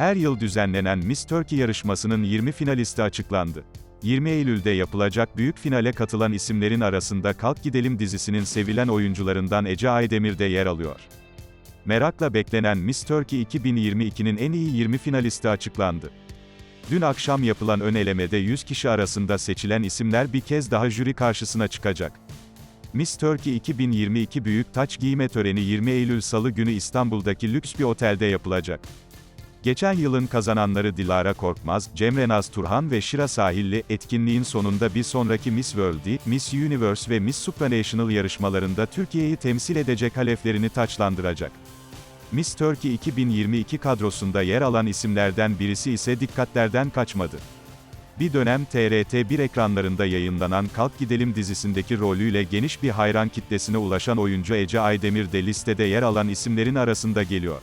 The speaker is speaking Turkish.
Her yıl düzenlenen Miss Turkey yarışmasının 20 finalisti açıklandı. 20 Eylül'de yapılacak büyük finale katılan isimlerin arasında Kalk Gidelim dizisinin sevilen oyuncularından Ece Aydemir de yer alıyor. Merakla beklenen Miss Turkey 2022'nin en iyi 20 finalisti açıklandı. Dün akşam yapılan ön elemede 100 kişi arasında seçilen isimler bir kez daha jüri karşısına çıkacak. Miss Turkey 2022 büyük taç giyme töreni 20 Eylül Salı günü İstanbul'daki lüks bir otelde yapılacak. Geçen yılın kazananları Dilara Korkmaz, Cemre Naz Turhan ve Şira Sahilli, etkinliğin sonunda bir sonraki Miss World'i, Miss Universe ve Miss Supranational yarışmalarında Türkiye'yi temsil edecek haleflerini taçlandıracak. Miss Turkey 2022 kadrosunda yer alan isimlerden birisi ise dikkatlerden kaçmadı. Bir dönem TRT1 ekranlarında yayınlanan Kalk Gidelim dizisindeki rolüyle geniş bir hayran kitlesine ulaşan oyuncu Ece Aydemir de listede yer alan isimlerin arasında geliyor.